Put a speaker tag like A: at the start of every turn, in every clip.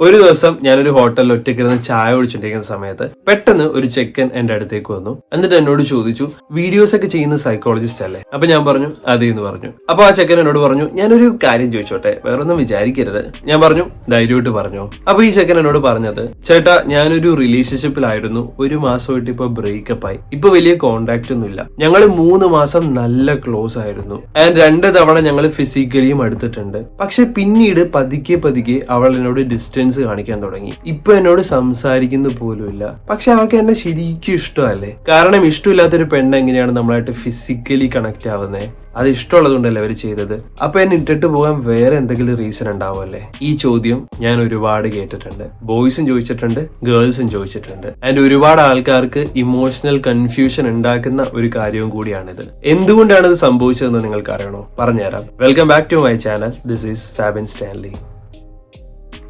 A: ഒരു ദിവസം ഞാനൊരു ഹോട്ടലിൽ ഒറ്റയ്ക്കിരുന്ന് ചായ കുടിച്ചിട്ടിരിക്കുന്ന സമയത്ത് പെട്ടെന്ന് ഒരു ചെക്കൻ എന്റെ അടുത്തേക്ക് വന്നു. എന്നിട്ട് എന്നോട് ചോദിച്ചു വീഡിയോസ് ഒക്കെ ചെയ്യുന്ന സൈക്കോളജിസ്റ്റ് അല്ലേ? അപ്പൊ ഞാൻ പറഞ്ഞു അതെ എന്ന് പറഞ്ഞു. അപ്പൊ ആ ചെക്കൻ എന്നോട് പറഞ്ഞു ഞാനൊരു കാര്യം ചോദിച്ചോട്ടെ വേറൊന്നും വിചാരിക്കരുത്. ഞാൻ പറഞ്ഞു ധൈര്യമായിട്ട് പറഞ്ഞു. അപ്പൊ ഈ ചെക്കൻ എന്നോട് പറഞ്ഞത് ചേട്ടാ ഞാനൊരു റിലേഷൻഷിപ്പിലായിരുന്നു ഒരു മാസമായിട്ട് ഇപ്പൊ ബ്രേക്കപ്പ് ആയി. ഇപ്പൊ വലിയ കോണ്ടാക്ട് ഒന്നുമില്ല. ഞങ്ങൾ മൂന്ന് മാസം നല്ല ക്ലോസ് ആയിരുന്നു. ആൻഡ് രണ്ട് തവണ ഞങ്ങൾ ഫിസിക്കലിയും അടുത്തിട്ടുണ്ട്. പക്ഷെ പിന്നീട് പതുക്കെ പതുക്കെ അവൾ എന്നോട് ഡിസ്റ്റൻസ് കാണിക്കാൻ തുടങ്ങി. ഇപ്പൊ എന്നോട് സംസാരിക്കുന്ന പോലുമില്ല പക്ഷെ അവൾക്ക് എന്നെ ശരിക്കും ഇഷ്ടമല്ലേ? കാരണം ഇഷ്ടമില്ലാത്തൊരു പെണ്ണ് എങ്ങനെയാണ് നമ്മളായിട്ട് ഫിസിക്കലി കണക്ട് ആവുന്നത് അത് ഇഷ്ടമുള്ളതുകൊണ്ടല്ലേ അവർ ചെയ്തത്? അപ്പൊ എന്നെ ഇട്ടിട്ട് പോകാൻ വേറെ എന്തെങ്കിലും റീസൺ ഉണ്ടാവുമല്ലേ? ഈ ചോദ്യം ഞാൻ ഒരുപാട് കേട്ടിട്ടുണ്ട്. ബോയ്സും ചോദിച്ചിട്ടുണ്ട് ഗേൾസും ചോദിച്ചിട്ടുണ്ട്. ആൻഡ് ഒരുപാട് ആൾക്കാർക്ക് ഇമോഷണൽ കൺഫ്യൂഷൻ ഉണ്ടാക്കുന്ന ഒരു കാര്യവും കൂടിയാണിത്. എന്തുകൊണ്ടാണ് ഇത് സംഭവിച്ചതെന്ന് നിങ്ങൾക്ക് അറിയണോ പറഞ്ഞുതരാം. Welcome back to my channel this is Fabin Stanley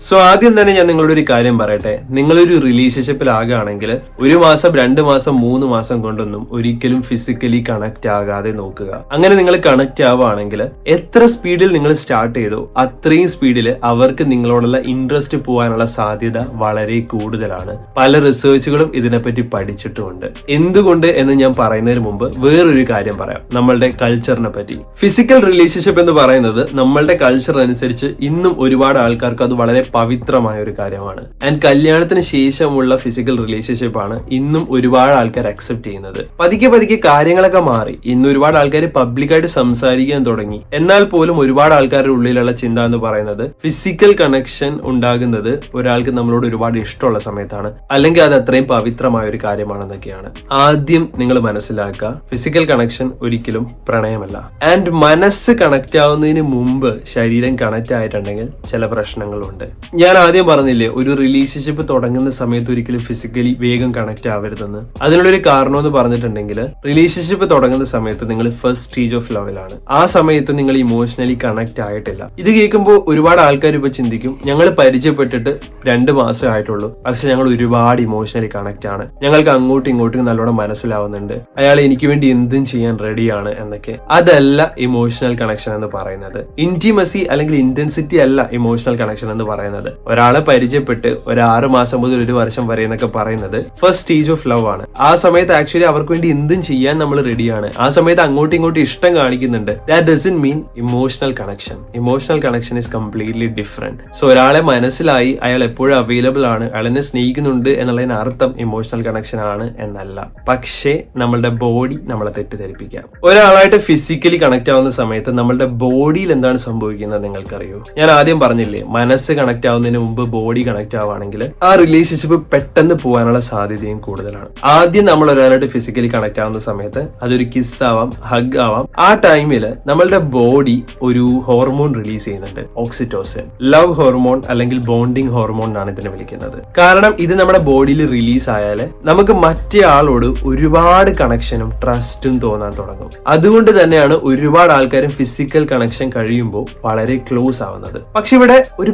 A: so ആദ്യം തന്നെ ഞാൻ നിങ്ങളോട് ഒരു കാര്യം പറയട്ടെ. നിങ്ങളൊരു റിലേഷൻഷിപ്പിലാകുകയാണെങ്കിൽ ഒരു മാസം രണ്ട് മാസം മൂന്ന് മാസം കൊണ്ടൊന്നും ഒരിക്കലും ഫിസിക്കലി കണക്ട് ആകാതെ നോക്കുക. അങ്ങനെ നിങ്ങൾ കണക്ട് ആവുകയാണെങ്കിൽ എത്ര സ്പീഡിൽ നിങ്ങൾ സ്റ്റാർട്ട് ചെയ്തോ അത്രയും സ്പീഡിൽ അവർക്ക് നിങ്ങളോടുള്ള ഇൻട്രസ്റ്റ് പോകാനുള്ള സാധ്യത വളരെ കൂടുതലാണ്. പല റിസർച്ചുകളും ഇതിനെപ്പറ്റി പഠിച്ചിട്ടുമുണ്ട്. എന്തുകൊണ്ട് എന്ന് ഞാൻ പറയുന്നതിന് മുമ്പ് വേറൊരു കാര്യം പറയാം. നമ്മളുടെ കൾച്ചറിനെ പറ്റി. ഫിസിക്കൽ റിലേഷൻഷിപ്പ് എന്ന് പറയുന്നത് നമ്മളുടെ കൾച്ചർ അനുസരിച്ച് ഇന്നും ഒരുപാട് ആൾക്കാർക്ക് അത് വളരെ പവിത്രമായ ഒരു കാര്യമാണ്. ആൻഡ് കല്യാണത്തിന് ശേഷമുള്ള ഫിസിക്കൽ റിലേഷൻഷിപ്പ് ആണ് ഇന്നും ഒരുപാട് ആൾക്കാർ അക്സെപ്റ്റ് ചെയ്യുന്നത്. പതുക്കെ പതുക്കെ കാര്യങ്ങളൊക്കെ മാറി. ഇന്ന് ഒരുപാട് ആൾക്കാർ പബ്ലിക്കായിട്ട് സംസാരിക്കാൻ തുടങ്ങി. എന്നാൽ പോലും ഒരുപാട് ആൾക്കാരുടെ ഉള്ളിലുള്ള ചിന്ത എന്ന് പറയുന്നത് ഫിസിക്കൽ കണക്ഷൻ ഉണ്ടാകുന്നത് ഒരാൾക്ക് നമ്മളോട് ഒരുപാട് ഇഷ്ടമുള്ള സമയത്താണ്. അല്ലെങ്കിൽ അത് അത്രയും പവിത്രമായ ഒരു കാര്യമാണെന്നൊക്കെയാണ്. ആദ്യം നിങ്ങൾ മനസ്സിലാക്കുക ഫിസിക്കൽ കണക്ഷൻ ഒരിക്കലും പ്രണയമല്ല. ആൻഡ് മനസ്സ് കണക്ട് ആവുന്നതിന് മുമ്പ് ശരീരം കണക്ട് ആയിട്ടുണ്ടെങ്കിൽ ചില പ്രശ്നങ്ങളുണ്ട്. ഞാൻ ആദ്യം പറഞ്ഞില്ലേ ഒരു റിലേഷൻഷിപ്പ് തുടങ്ങുന്ന സമയത്ത് ഒരിക്കലും ഫിസിക്കലി വേഗം കണക്ട് ആവരുതെന്ന്. അതിനുള്ളൊരു കാരണം എന്ന് പറഞ്ഞിട്ടുണ്ടെങ്കിൽ റിലേഷൻഷിപ്പ് തുടങ്ങുന്ന സമയത്ത് നിങ്ങൾ ഫസ്റ്റ് സ്റ്റേജ് ഓഫ് ലെവലാണ് ആ സമയത്ത് നിങ്ങൾ ഇമോഷണലി കണക്ട് ആയിട്ടില്ല. ഇത് കേൾക്കുമ്പോൾ ഒരുപാട് ആൾക്കാർ ഇപ്പൊ ചിന്തിക്കും ഞങ്ങൾ പരിചയപ്പെട്ടിട്ട് രണ്ട് മാസം ആയിട്ടുള്ളൂ പക്ഷെ ഞങ്ങൾ ഒരുപാട് ഇമോഷണലി കണക്ട് ആണ്. ഞങ്ങൾക്ക് അങ്ങോട്ടും ഇങ്ങോട്ടും നല്ലോണം മനസ്സിലാവുന്നുണ്ട്. അയാൾ എനിക്ക് വേണ്ടി എന്തും ചെയ്യാൻ റെഡിയാണ് എന്നൊക്കെ. അതല്ല ഇമോഷണൽ കണക്ഷൻ എന്ന് പറയുന്നത്. ഇന്റിമസി അല്ലെങ്കിൽ ഇന്റൻസിറ്റി അല്ല ഇമോഷണൽ കണക്ഷൻ എന്ന് പറയുന്നത്. ഒരാളെ പരിചയപ്പെട്ട് ഒരു ആറ് മാസം മുതൽ ഒരു വർഷം വരെ എന്നൊക്കെ പറയുന്നത് ഫസ്റ്റ് സ്റ്റേജ് ഓഫ് ലവ് ആണ്. ആ സമയത്ത് ആക്ച്വലി അവർക്ക് വേണ്ടി എന്തും ചെയ്യാൻ നമ്മൾ റെഡിയാണ് ആ സമയത്ത് അങ്ങോട്ടും ഇങ്ങോട്ടും ഇഷ്ടം കാണിക്കുന്നുണ്ട്. That doesn't mean emotional connection emotional connection is completely different so ഒരാളെ മനസ്സിലായി അയാൾ എപ്പോഴും അവൈലബിൾ ആണ്. അയാളെന്നെ സ്നേഹിക്കുന്നുണ്ട് എന്നുള്ളതിന് അർത്ഥം ഇമോഷണൽ കണക്ഷൻ ആണ് എന്നല്ല. പക്ഷേ നമ്മളുടെ ബോഡി നമ്മളെ തെറ്റിദ്ധരിപ്പിക്കാം. ഒരാളായിട്ട് ഫിസിക്കലി കണക്ട് ആവുന്ന സമയത്ത് നമ്മളുടെ ബോഡിയിൽ എന്താണ് സംഭവിക്കുന്നത് നിങ്ങൾക്കറിയോ? ഞാൻ ആദ്യം പറഞ്ഞില്ലേ മനസ്സ് കണക്ട് ആവുന്നതിന് മുമ്പ് ബോഡി കണക്ട് ആവുകയാണെങ്കിൽ ആ റിലേഷൻഷിപ്പ് പെട്ടെന്ന് പോകാനുള്ള സാധ്യതയും കൂടുതലാണ്. ആദ്യം നമ്മൾ ഒരാളായിട്ട് ഫിസിക്കലി കണക്ട് ആവുന്ന സമയത്ത് അതൊരു കിസ് ആവാം ഹഗ് ആവാം. ആ ടൈമിൽ നമ്മളുടെ ബോഡി ഒരു ഹോർമോൺ റിലീസ് ചെയ്യുന്നുണ്ട് ഓക്സിറ്റോസിൻ ലവ് ഹോർമോൺ അല്ലെങ്കിൽ ബോണ്ടിങ് ഹോർമോൺ ആണ് ഇതിനെ വിളിക്കുന്നത്. കാരണം ഇത് നമ്മുടെ ബോഡിയിൽ റിലീസ് ആയാൽ നമുക്ക് മറ്റേ ആളോട് ഒരുപാട് കണക്ഷനും ട്രസ്റ്റും തോന്നാൻ തുടങ്ങും. അതുകൊണ്ട് തന്നെയാണ് ഒരുപാട് ആൾക്കാരും ഫിസിക്കൽ കണക്ഷൻ കഴിയുമ്പോൾ വളരെ ക്ലോസ് ആവുന്നത്. പക്ഷെ ഇവിടെ ഒരു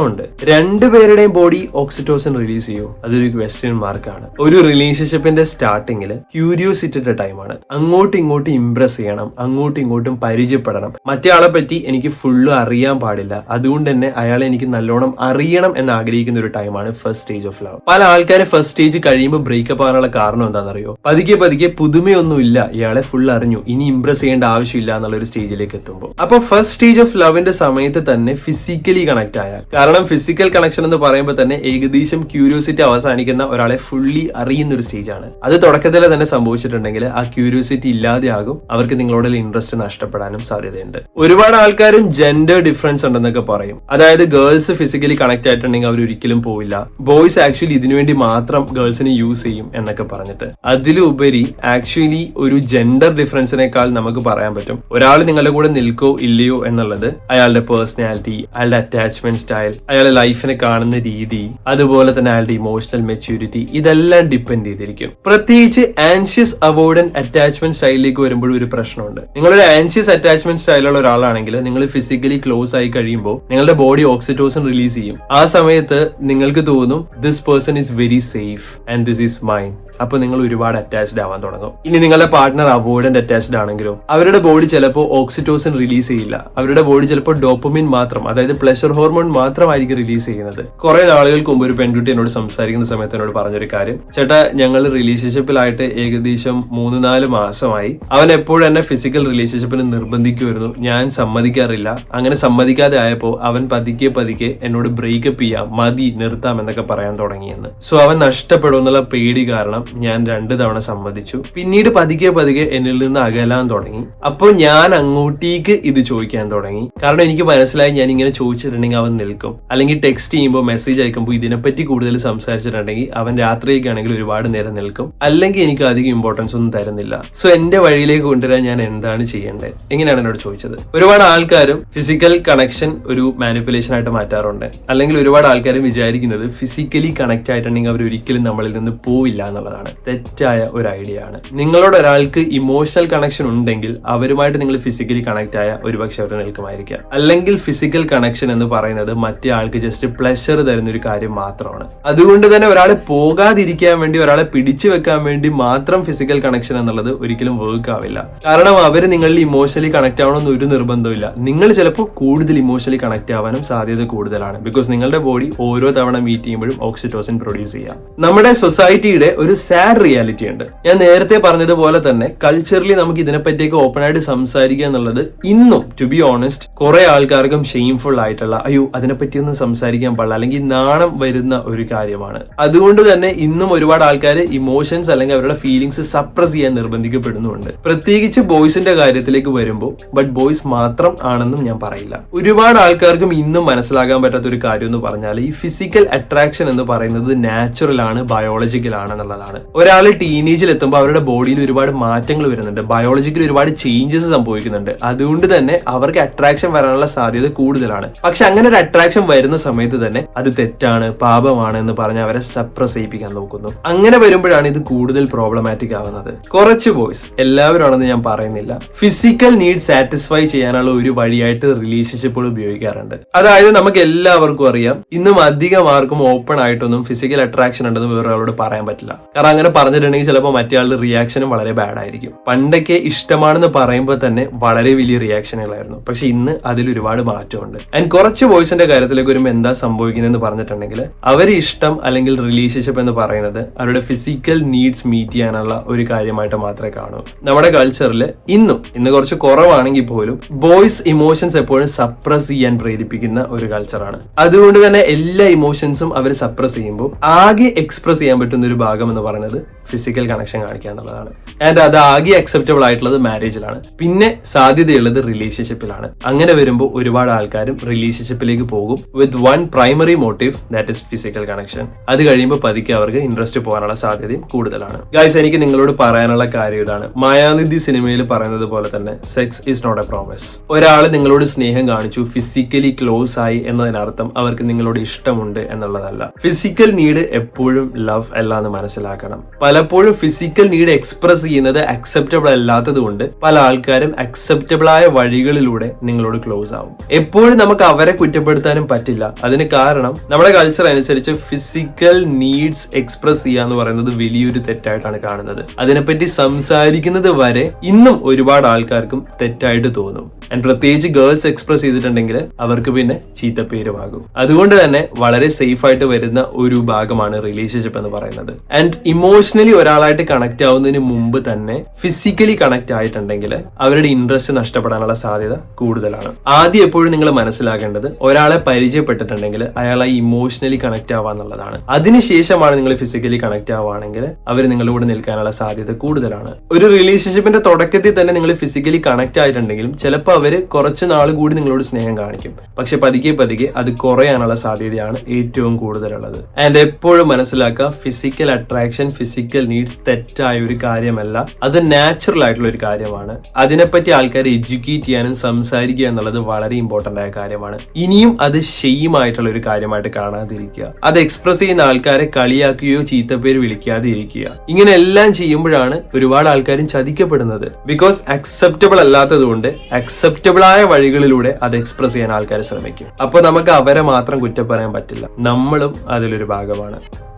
A: പ്രശ്നമുണ്ട് രണ്ടുപേരുടെയും ബോഡി ഓക്സിറ്റോസിൻ റിലീസ് ചെയ്യും. അതൊരു ക്വസ്റ്റ്യൻ മാർക്കാണ് ഒരു റിലേഷൻഷിപ്പിന്റെ സ്റ്റാർട്ടിങ്ങിൽ ക്യൂരിയോസിറ്റിയുടെ ടൈമാണ് അങ്ങോട്ടും ഇങ്ങോട്ടും ഇംപ്രസ് ചെയ്യണം. അങ്ങോട്ടും ഇങ്ങോട്ടും പരിചയപ്പെടണം. മറ്റേ ആളെ പറ്റി എനിക്ക് ഫുള്ള് അറിയാൻ പാടില്ല. അതുകൊണ്ട് തന്നെ അയാളെ എനിക്ക് നല്ലോണം അറിയണം എന്ന് ആഗ്രഹിക്കുന്ന ഒരു ടൈമാണ് ഫസ്റ്റ് സ്റ്റേജ് ഓഫ് ലവ് പല ആൾക്കാരെ ഫസ്റ്റ് സ്റ്റേജ് കഴിയുമ്പോൾ ബ്രേക്കപ്പ് ആകാനുള്ള കാരണം എന്താണെന്നറിയോ? പതുക്കെ പതുക്കെ പുതുമയൊന്നുമില്ല ഇയാളെ ഫുൾ അറിഞ്ഞു. ഇനി ഇംപ്രസ് ചെയ്യേണ്ട ആവശ്യമില്ല എന്നുള്ള ഒരു സ്റ്റേജിലേക്ക് എത്തുമ്പോൾ അപ്പൊ ഫസ്റ്റ് സ്റ്റേജ് ഓഫ് ലവിന്റെ സമയത്ത് തന്നെ ഫിസിക്കലി കണക്ട് ആയാൽ. ഫിസിക്കൽ കണക്ഷൻ എന്ന് പറയുമ്പോൾ തന്നെ ഏകദേശം ക്യൂരിയോസിറ്റി അവസാനിക്കുന്ന ഒരാളെ ഫുള്ളി അറിയുന്ന ഒരു സ്റ്റേജാണ് അത് തുടക്കത്തിൽ തന്നെ സംഭവിച്ചിട്ടുണ്ടെങ്കിൽ ആ ക്യൂരിയോസിറ്റി ഇല്ലാതെയാകും. അവർക്ക് നിങ്ങളോട് ഇൻട്രസ്റ്റ് നഷ്ടപ്പെടാനും സാധ്യതയുണ്ട്. ഒരുപാട് ആൾക്കാരും ജെൻഡർ ഡിഫറൻസ് ഉണ്ടെന്നൊക്കെ പറയും. അതായത് ഗേൾസ് ഫിസിക്കലി കണക്ട് ആയിട്ടുണ്ടെങ്കിൽ അവർ ഒരിക്കലും പോവില്ല. ബോയ്സ് ആക്ച്വലി ഇതിനുവേണ്ടി മാത്രം ഗേൾസിനെ യൂസ് ചെയ്യും എന്നൊക്കെ പറഞ്ഞിട്ട്. അതിലുപരി ആക്ച്വലി ഒരു ജെൻഡർ ഡിഫറൻസിനേക്കാൾ നമുക്ക് പറയാൻ പറ്റും. ഒരാൾ നിങ്ങളുടെ കൂടെ നിൽക്കോ ഇല്ലയോ എന്നുള്ളത് അയാളുടെ പേഴ്സണാലിറ്റി അയാളുടെ അറ്റാച്ച്മെന്റ് സ്റ്റൈൽ അയാളുടെ ലൈഫിനെ കാണുന്ന രീതി അതുപോലെ തന്നെ അയാളുടെ ഇമോഷണൽ മെച്യൂരിറ്റി ഇതെല്ലാം ഡിപ്പെൻഡ് ചെയ്തിരിക്കും. പ്രത്യേകിച്ച് ആൻഷ്യസ് അവോയ്ഡൻ അറ്റാച്ച്മെന്റ് സ്റ്റൈലിലേക്ക് വരുമ്പോഴും ഒരു പ്രശ്നമുണ്ട്. നിങ്ങളൊരു ആൻഷ്യസ് അറ്റാച്ച്മെന്റ് സ്റ്റൈലുള്ള ഒരാളാണെങ്കിൽ നിങ്ങൾ ഫിസിക്കലി ക്ലോസ് ആയി കഴിയുമ്പോൾ നിങ്ങളുടെ ബോഡി ഓക്സിറ്റോസിൻ റിലീസ് ചെയ്യും. ആ സമയത്ത് നിങ്ങൾക്ക് തോന്നും this person is very safe and this is mine അപ്പൊ നിങ്ങൾ ഒരുപാട് അറ്റാച്ച്ഡ് ആവാൻ തുടങ്ങും. ഇനി നിങ്ങളുടെ പാർട്ട്ണർ അവോയ്ഡന്റ് അറ്റാച്ച്ഡ് ആണെങ്കിലും അവരുടെ ബോഡി ചിലപ്പോൾ ഓക്സിറ്റോസിൻ റിലീസ് ചെയ്യില്ല. അവരുടെ ബോഡി ചിലപ്പോൾ ഡോപ്പമിൻ മാത്രം അതായത് പ്ലഷർ ഹോർമോൺ മാത്രമായിരിക്കും റിലീസ് ചെയ്യുന്നത്. കുറെ നാളുകൾക്ക് മുമ്പ് ഒരു പെൺകുട്ടി എന്നോട് സംസാരിക്കുന്ന സമയത്ത് എന്നോട് പറഞ്ഞൊരു കാര്യം. ചേട്ടാ ഞങ്ങൾ റിലേഷൻഷിപ്പിലായിട്ട് ഏകദേശം മൂന്ന് നാല് മാസമായി. അവൻ എപ്പോഴും എന്നെ ഫിസിക്കൽ റിലേഷൻഷിപ്പിന് നിർബന്ധിക്കുമായിരുന്നു. ഞാൻ സമ്മതിക്കാറില്ല. അങ്ങനെ സമ്മതിക്കാതെ ആയപ്പോൾ അവൻ പതുക്കെ പതുക്കെ എന്നോട് ബ്രേക്കപ്പ് ചെയ്യാം മതി നിർത്താം എന്നൊക്കെ പറയാൻ തുടങ്ങിയെന്ന്. സോ അവൻ നഷ്ടപ്പെടും എന്നുള്ള പേടി കാരണം ഞാൻ രണ്ട് തവണ സമ്മതിച്ചു. പിന്നീട് പതുക്കെ പതുക്കെ എന്നിൽ നിന്ന് അകലാൻ തുടങ്ങി. അപ്പോൾ ഞാൻ അങ്ങോട്ടേക്ക് ഇത് ചോദിക്കാൻ തുടങ്ങി. കാരണം എനിക്ക് മനസ്സിലായി ഞാൻ ഇങ്ങനെ ചോദിച്ചിട്ടുണ്ടെങ്കിൽ അവൻ നിൽക്കും. അല്ലെങ്കിൽ ടെക്സ്റ്റ് ചെയ്യുമ്പോൾ മെസ്സേജ് അയക്കുമ്പോൾ ഇതിനെപ്പറ്റി കൂടുതൽ സംസാരിച്ചിട്ടുണ്ടെങ്കിൽ അവൻ രാത്രിയൊക്കെ ആണെങ്കിൽ ഒരുപാട് നേരം നിൽക്കും. അല്ലെങ്കിൽ എനിക്ക് അധികം ഇമ്പോർട്ടൻസ് ഒന്നും തരുന്നില്ല. സോ എന്റെ വഴിയിലേക്ക് കൊണ്ടുവരാൻ ഞാൻ എന്താണ് ചെയ്യേണ്ടത്? എങ്ങനെയാണ് എന്നോട് ചോദിച്ചത്? ഒരുപാട് ആൾക്കാരും ഫിസിക്കൽ കണക്ഷൻ ഒരു മാനിപ്പുലേഷൻ ആയിട്ട് മാറ്റാറുണ്ട്. അല്ലെങ്കിൽ ഒരുപാട് ആൾക്കാരും വിചാരിക്കുന്നത് ഫിസിക്കലി കണക്ട് ആയിട്ടുണ്ടെങ്കിൽ അവർ ഒരിക്കലും നമ്മളിൽ നിന്ന് പോവില്ല എന്നുള്ളതാണ്. തെറ്റായ ഒരു ഐഡിയ ആണ്. നിങ്ങളോട് ഒരാൾക്ക് ഇമോഷണൽ കണക്ഷൻ ഉണ്ടെങ്കിൽ അവരുമായിട്ട് നിങ്ങൾ ഫിസിക്കലി കണക്ട് ആയ ഒരുപക്ഷെ അവർ നിൽക്കുമായിരിക്കാം. അല്ലെങ്കിൽ ഫിസിക്കൽ കണക്ഷൻ എന്ന് പറയുന്നത് മറ്റേ ആൾക്ക് ജസ്റ്റ് പ്ലഷർ തരുന്ന ഒരു കാര്യം മാത്രമാണ്. അതുകൊണ്ട് തന്നെ ഒരാളെ പോകാതിരിക്കാൻ വേണ്ടി ഒരാളെ പിടിച്ചു വെക്കാൻ വേണ്ടി മാത്രം ഫിസിക്കൽ കണക്ഷൻ എന്നുള്ളത് ഒരിക്കലും വർക്ക് ആവില്ല. കാരണം അവർ നിങ്ങളിൽ ഇമോഷണലി കണക്ട് ആവണമെന്ന് ഒരു നിർബന്ധമില്ല നിങ്ങൾ ചിലപ്പോൾ കൂടുതൽ ഇമോഷണലി കണക്ട് ആവാനും സാധ്യത കൂടുതലാണ്. ബിക്കോസ് നിങ്ങളുടെ ബോഡി ഓരോ തവണ മീറ്റ് ചെയ്യുമ്പോഴും ഓക്സിറ്റോസിൻ പ്രൊഡ്യൂസ് ചെയ്യാം. നമ്മുടെ സൊസൈറ്റിയുടെ ഒരു സാഡ് റിയാലിറ്റി ഉണ്ട്. ഞാൻ നേരത്തെ പറഞ്ഞതുപോലെ തന്നെ കൾച്ചറലി നമുക്ക് ഇതിനെപ്പറ്റിയൊക്കെ ഓപ്പൺ ആയിട്ട് സംസാരിക്കുക എന്നുള്ളത് ഇന്നും ടു ബി ഓണസ്റ്റ് കുറെ ആൾക്കാർക്കും ഷെയിംഫുൾ ആയിട്ടുള്ള അയ്യോ അതിനെപ്പറ്റിയൊന്നും സംസാരിക്കാൻ പാടില്ല അല്ലെങ്കിൽ നാണം വരുന്ന ഒരു കാര്യമാണ്. അതുകൊണ്ട് തന്നെ ഇന്നും ഒരുപാട് ആൾക്കാർ ഇമോഷൻസ് അല്ലെങ്കിൽ അവരുടെ ഫീലിങ്സ് സപ്രസ് ചെയ്യാൻ നിർബന്ധിക്കപ്പെടുന്നുണ്ട്. പ്രത്യേകിച്ച് ബോയ്സിന്റെ കാര്യത്തിലേക്ക് വരുമ്പോൾ ബട്ട് ബോയ്സ് മാത്രം ആണെന്നും ഞാൻ പറയില്ല. ഒരുപാട് ആൾക്കാർക്കും ഇന്നും മനസ്സിലാക്കാൻ പറ്റാത്ത ഒരു കാര്യം എന്ന് പറഞ്ഞാൽ ഈ ഫിസിക്കൽ അട്രാക്ഷൻ എന്ന് പറയുന്നത് നാച്ചുറൽ ആണ് ബയോളജിക്കൽ ആണ് എന്നുള്ളതാണ് ഒരാൾ ടീനേജിൽ എത്തുമ്പോൾ അവരുടെ ബോഡിയിൽ ഒരുപാട് മാറ്റങ്ങൾ വരുന്നുണ്ട്. ബയോളജിക്കൽ ഒരുപാട് ചേഞ്ചസ് സംഭവിക്കുന്നുണ്ട്. അതുകൊണ്ട് തന്നെ അവർക്ക് അട്രാക്ഷൻ വരാനുള്ള സാധ്യത കൂടുതലാണ്. പക്ഷെ അങ്ങനെ ഒരു അട്രാക്ഷൻ വരുന്ന സമയത്ത് തന്നെ അത് തെറ്റാണ് പാപമാണ് എന്ന് പറഞ്ഞ് അവരെ സപ്രസ് ചെയ്യിപ്പിക്കാൻ നോക്കുന്നു. അങ്ങനെ വരുമ്പോഴാണ് ഇത് കൂടുതൽ പ്രോബ്ലമാറ്റിക് ആവുന്നത്. കുറച്ച് ബോയ്സ് എല്ലാവരും ആണെന്ന് ഞാൻ പറയുന്നില്ല. ഫിസിക്കൽ നീഡ് സാറ്റിസ്ഫൈ ചെയ്യാനുള്ള ഒരു വഴിയായിട്ട് റിലേഷൻഷിപ്പുകൾ ഉപയോഗിക്കാറുണ്ട്. അതായത് നമുക്ക് എല്ലാവർക്കും അറിയാം ഇന്നും അധികം ആർക്കും ഓപ്പൺ ആയിട്ടൊന്നും ഫിസിക്കൽ അട്രാക്ഷൻ ഉണ്ടെന്ന് വേറൊരാളോട് പറയാൻ പറ്റില്ല. കാരണം അങ്ങനെ പറഞ്ഞിട്ടുണ്ടെങ്കിൽ ചിലപ്പോൾ മറ്റേ ആളുടെ റിയാക്ഷനും വളരെ ബാഡ് ആയിരിക്കും. പണ്ടൊക്കെ ഇഷ്ടമാണെന്ന് പറയുമ്പോൾ തന്നെ വളരെ വലിയ റിയാക്ഷനുകളായിരുന്നു പക്ഷെ ഇന്ന് അതിൽ ഒരുപാട് മാറ്റമുണ്ട്. ആൻഡ് കുറച്ച് ബോയ്സിന്റെ കാര്യത്തിലേക്ക് വരുമ്പോൾ എന്താ സംഭവിക്കുന്നതെന്ന് പറഞ്ഞിട്ടുണ്ടെങ്കിൽ അവരെ ഇഷ്ടം അല്ലെങ്കിൽ റിലേഷൻഷിപ്പ് എന്ന് പറയുന്നത് അവരുടെ ഫിസിക്കൽ നീഡ്സ് മീറ്റ് ചെയ്യാനുള്ള ഒരു കാര്യമായിട്ട് മാത്രമേ കാണൂ. നമ്മുടെ കൾച്ചറിൽ ഇന്നും ഇന്ന് കുറച്ച് കുറവാണെങ്കിൽ പോലും ബോയ്സ് ഇമോഷൻസ് എപ്പോഴും സപ്രസ് ചെയ്യാൻ പ്രേരിപ്പിക്കുന്ന ഒരു കൾച്ചറാണ് അതുകൊണ്ട് തന്നെ എല്ലാ ഇമോഷൻസും അവർ സപ്രസ് ചെയ്യുമ്പോൾ ആകെ എക്സ്പ്രസ് ചെയ്യാൻ പറ്റുന്ന ഒരു ഭാഗം എന്ന് പറയുന്നത് ഫിസിക്കൽ കണക്ഷൻ കാണിക്കുക എന്നുള്ളതാണ്. ആൻഡ് അത് ആകെ അക്സെപ്റ്റബിൾ ആയിട്ടുള്ളത് മാരേജിലാണ് പിന്നെ സാധ്യതയുള്ളത് റിലേഷൻഷിപ്പിലാണ് അങ്ങനെ വരുമ്പോൾ ഒരുപാട് ആൾക്കാരും റിലേഷൻഷിപ്പിലേക്ക് പോകും with one primary motive that is physical connection അത് കഴിയുമ്പോൾ പതുക്കെ അവർക്ക് ഇൻട്രസ്റ്റ് പോകാനുള്ള സാധ്യതയും കൂടുതലാണ്. ഗായ്സ് എനിക്ക് നിങ്ങളോട് പറയാനുള്ള കാര്യം ഇതാണ്. മായാനിധി സിനിമയിൽ പറയുന്നത് പോലെ തന്നെ sex is not a promise ഒരാൾ നിങ്ങളോട് സ്നേഹം കാണിച്ചു ഫിസിക്കലി ക്ലോസ് ആയി എന്നതിനർത്ഥം അവർക്ക് നിങ്ങളോട് ഇഷ്ടമുണ്ട് എന്നുള്ളതല്ല. ഫിസിക്കൽ നീഡ് എപ്പോഴും ലവ് അല്ല എന്ന് മനസ്സിലാക്കണം പലപ്പോഴും ഫിസിക്കൽ നീഡ് എക്സ്പ്രസ് ചെയ്യുന്നത് അക്സെപ്റ്റബിൾ അല്ലാത്തത് കൊണ്ട് പല ആൾക്കാരും അക്സെപ്റ്റബിൾ ആയ വഴികളിലൂടെ നിങ്ങളോട് ക്ലോസ് ആവും. എപ്പോഴും നമുക്ക് അവരെ കുറ്റപ്പെടുത്താനും പറ്റില്ല. അതിന് കാരണം നമ്മുടെ കൾച്ചർ അനുസരിച്ച് ഫിസിക്കൽ നീഡ്സ് എക്സ്പ്രസ് ചെയ്യുക എന്ന് പറയുന്നത് വലിയൊരു തെറ്റായിട്ടാണ് കാണുന്നത്. അതിനെപ്പറ്റി സംസാരിക്കുന്നത് വരെ ഇന്നും ഒരുപാട് ആൾക്കാർക്കും തെറ്റായിട്ട് തോന്നും. ആൻഡ് പ്രത്യേകിച്ച് ഗേൾസ് എക്സ്പ്രസ് ചെയ്തിട്ടുണ്ടെങ്കിൽ അവർക്ക് പിന്നെ ചീത്ത ചീത്തപ്പേരുമാകും. അതുകൊണ്ട് തന്നെ വളരെ സേഫ് ആയിട്ട് വരുന്ന ഒരു ഭാഗമാണ് റിലേഷൻഷിപ്പ് എന്ന് പറയുന്നത്. ആൻഡ് ഇമോഷണലി ഒരാളായിട്ട് കണക്ട് ആവുന്നതിന് മുമ്പ് തന്നെ ഫിസിക്കലി കണക്ട് ആയിട്ടുണ്ടെങ്കിൽ അവരുടെ ഇൻട്രസ്റ്റ് നഷ്ടപ്പെടാനുള്ള സാധ്യത കൂടുതലാണ്. ആദ്യം എപ്പോഴും നിങ്ങൾ മനസ്സിലാക്കേണ്ടത് ഒരാളെ പരിചയപ്പെട്ടിട്ടുണ്ടെങ്കിൽ അയാളെ ഇമോഷണലി കണക്ട് ആവാന്നുള്ളതാണ് അതിനുശേഷമാണ് നിങ്ങൾ ഫിസിക്കലി കണക്ട് ആവുകയാണെങ്കിൽ അവർ നിങ്ങളുടെ കൂടെ നിൽക്കാനുള്ള സാധ്യത കൂടുതലാണ്. ഒരു റിലേഷൻഷിപ്പിന്റെ തുടക്കത്തിൽ തന്നെ നിങ്ങൾ ഫിസിക്കലി കണക്ട് ആയിട്ടുണ്ടെങ്കിലും ചിലപ്പോൾ അവർ കുറച്ച് നാൾ കൂടി നിങ്ങളോട് സ്നേഹം കാണിക്കും. പക്ഷെ പതുക്കെ പതുക്കെ അത് കുറയാനുള്ള സാധ്യതയാണ് ഏറ്റവും കൂടുതലുള്ളത്. ആൻഡ് എപ്പോഴും മനസ്സിലാക്കുക ഫിസിക്കൽ അട്രാക്ഷൻ ഫിസിക്കൽ നീഡ്സ് തെറ്റായ ഒരു കാര്യമല്ല. അത് നാച്ചുറൽ ആയിട്ടുള്ള ഒരു കാര്യമാണ്. അതിനെപ്പറ്റി ആൾക്കാരെ എഡ്യൂക്കേറ്റ് ചെയ്യാനും സംസാരിക്കുക എന്നുള്ളത് വളരെ ഇമ്പോർട്ടന്റ് ആയ കാര്യമാണ്. ഇനിയും അത് ഷെയിം ആയിട്ടുള്ള ഒരു കാര്യമായിട്ട് കാണാതിരിക്കുക. അത് എക്സ്പ്രസ് ചെയ്യുന്ന ആൾക്കാരെ കളിയാക്കുകയോ ചീത്തപ്പേര് വിളിക്കാതെ ഇരിക്കുക. ഇങ്ങനെ എല്ലാം ചെയ്യുമ്പോഴാണ് ഒരുപാട് ആൾക്കാരും ചതിക്കപ്പെടുന്നത്. ബിക്കോസ് അക്സെപ്റ്റബിൾ അല്ലാത്തത് കൊണ്ട് അക്സെപ്റ്റബിൾ ആയ വഴികളിലൂടെ അത് എക്സ്പ്രസ് ചെയ്യാൻ ആൾക്കാർ ശ്രമിക്കും. അപ്പോൾ നമുക്ക് അവരെ മാത്രം കുറ്റം പറയാൻ പറ്റില്ല. നമ്മളും അതിലൊരു ഭാഗമാണ്.